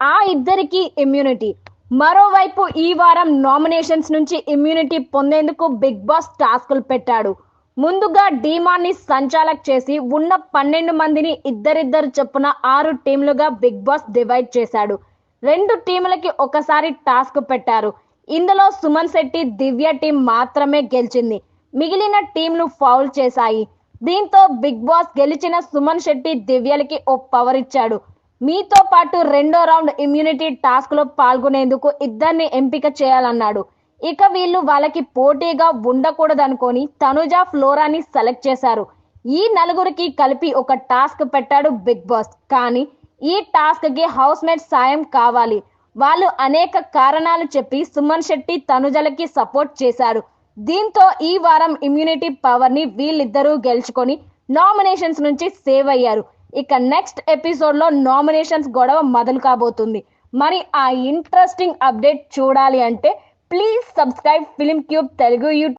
ఆ ఇద్దరికి ఇమ్యూనిటీ మరోవైపు ఈ వారం నామినేషన్స్ నుంచి ఇమ్యూనిటీ పొందేందుకు బిగ్ బాస్ టాస్కులు పెట్టాడు. ముందుగా డీమాన్ని సంచాలక్ చేసి ఉన్న పన్నెండు మందిని ఇద్దరిద్దరు చొప్పున ఆరు టీంలుగా బిగ్ బాస్ డివైడ్ చేశాడు. రెండు టీములకి ఒకసారి టాస్క్ పెట్టారు. ఇందులో సుమన్ శెట్టి దివ్య టీం మాత్రమే గెలిచింది. మిగిలిన టీంలు ఫౌల్ చేశాయి. దీంతో బిగ్ బాస్ గెలిచిన సుమన్ శెట్టి దివ్యలకి ఓ పవర్ ఇచ్చాడు. మీతో పాటు రెండో రౌండ్ ఇమ్యూనిటీ టాస్క్లో పాల్గొనేందుకు ఇద్దరిని ఎంపిక చేయాలన్నాడు. ఇక వీళ్ళు వాళ్ళకి పోటీగా ఉండకూడదనుకొని తనుజ ఫ్లోరాని సెలెక్ట్ చేశారు. ఈ నలుగురికి కలిపి ఒక టాస్క్ పెట్టాడు బిగ్ బాస్. కానీ ఈ టాస్క్కి హౌస్ మేట్ సాయం కావాలి. వాళ్ళు అనేక కారణాలు చెప్పి సుమన్ శెట్టి తనుజలకి సపోర్ట్ చేశారు. దీంతో ఈ వారం ఇమ్యూనిటీ పవర్ని వీళ్ళిద్దరూ గెలుచుకొని నామినేషన్స్ నుంచి సేవ్ అయ్యారు. ఇక నెక్స్ట్ ఎపిసోడ్లో నామినేషన్స్ గొడవ మొదలు కాబోతుంది. మరి ఆ ఇంట్రెస్టింగ్ అప్డేట్ చూడాలి అంటే please subscribe Film Cube Telugu YouTube